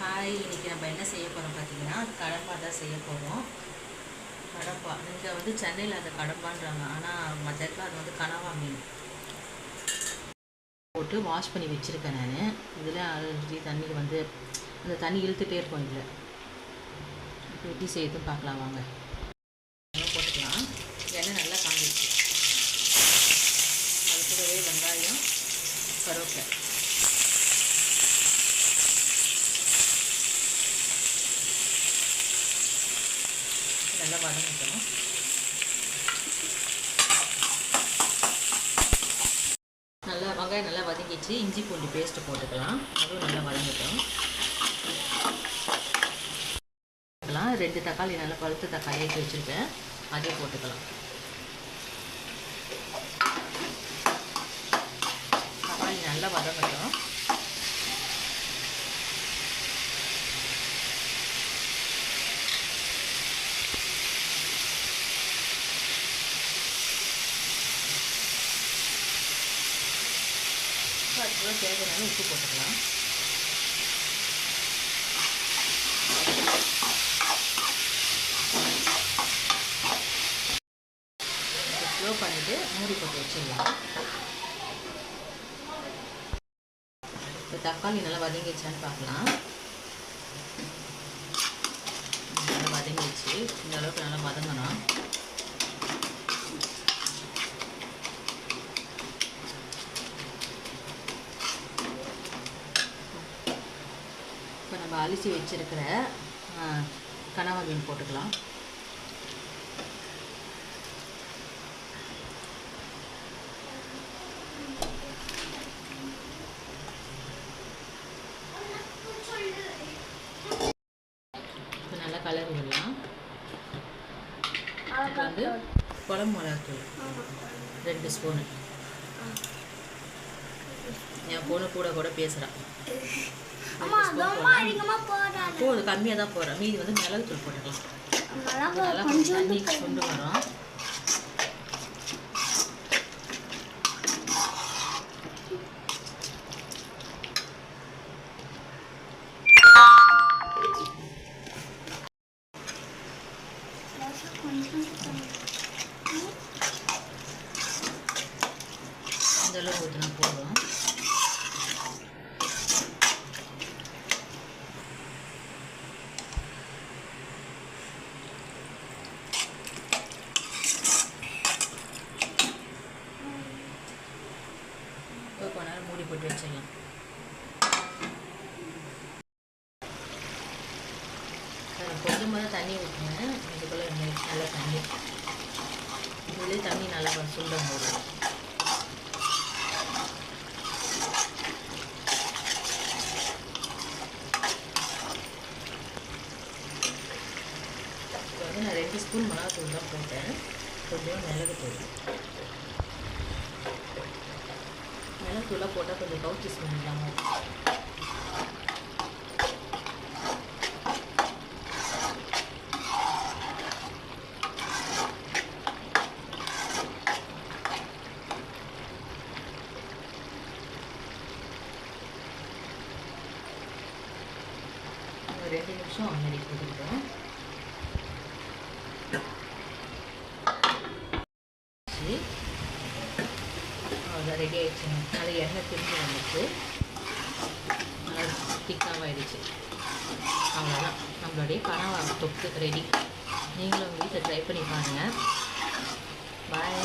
Hi இன்றைக்கி நம்ம என்ன செய்ய போகிறோம் பார்த்தீங்கன்னா கடம்பா தான் செய்ய போகிறோம் கடம்பா இங்கே வந்து சென்னையில் அதை கடம்பான்றாங்க. ஆனால் மற்ற அது வந்து கனவா மீன். போட்டு வாஷ் பண்ணி வச்சுருக்கேன் நான். இதில் அரைஞ்சி தண்ணி வந்து அந்த தண்ணி இழுத்துகிட்டே இருக்கும் இதில். இப்போ எப்படி செய்யுதுன்னு பார்க்கலாம் வாங்க எண்ணெய் போட்டுக்கலாம் எண்ணெய் நல்லா காஞ்சிச்சு அது கூடவே வெங்காயம் கருவேப்பிலை நல்லா வதங்கிக்கணும் நல்லா வெங்காயம் நல்லா வதங்கிச்சு இஞ்சி பூண்டு பேஸ்ட்டு போட்டுக்கலாம் அதுவும் நல்லா வதங்கிட்டோம் ரெண்டு தக்காளி நல்லா பழுத்த தக்காளி எடுத்து வச்சுருக்கேன் அதே போட்டுக்கலாம் தக்காளி நல்லா வதங்கட்டும் அதுக்குள்ள தேவையான உப்பு போட்டுக்கலாம். ஸ்லோ பண்ணிவிட்டு மூடி போட்டு வச்சிடலாம் இப்போ தக்காளி நல்லா வதங்கிடுச்சான்னு பார்க்கலாம் நல்லா வதங்கிடுச்சு இந்த அளவுக்கு நல்லா வதங்கணும் இப்போ நம்ம அரிசி வச்சிருக்கிற கனவா மீன் போட்டுக்கலாம். நல்லா கலரி விடலாம். வந்து குழம்பு மிளகாத்தூள். ரெண்டு ஸ்பூனு. என் பொண்ணு கூட கூட பேசுகிறான் போடு கம்மியாக தான் போடுறேன். மீதி வந்து போட்டுக்கலாம். மிளகா கொஞ்சம் தண்ணி கொண்டு வரோம். இந்த அளவு ஊற்றினா போதும் இப்போ கொஞ்ச நேரம் மூடி போட்டு வச்சிடலாம் அதில் கொஞ்சமாக தான் தண்ணி ஊற்றுங்க இதுக்குள்ளே நல்லா தண்ணி. இதுலேயே தண்ணி நல்லா வரும் சுண்டம் இப்போ வந்து நான் ரெண்டு ஸ்பூன் மிளகாத்தூள் தான் போட்டேன். கொஞ்சம் மிளகு போடுவேன் மிளகுத்தூளாக போட்டால் கொஞ்சம் கவுச்சி ஸ்மெல் ரெண்டு நிமிஷம் அம்மரி போட்டுக்கிட்டோம் ஆயிடுச்சுங்க அது எண்ணெய் திரும்பி வந்துச்சு நல்லா திக்காக ஆயிடுச்சு அவ்வளோதான் நம்மளுடைய பனவா தொக்கு ரெடி நீங்களும் வீட்டில் ட்ரை பண்ணி பாருங்கள் பாய்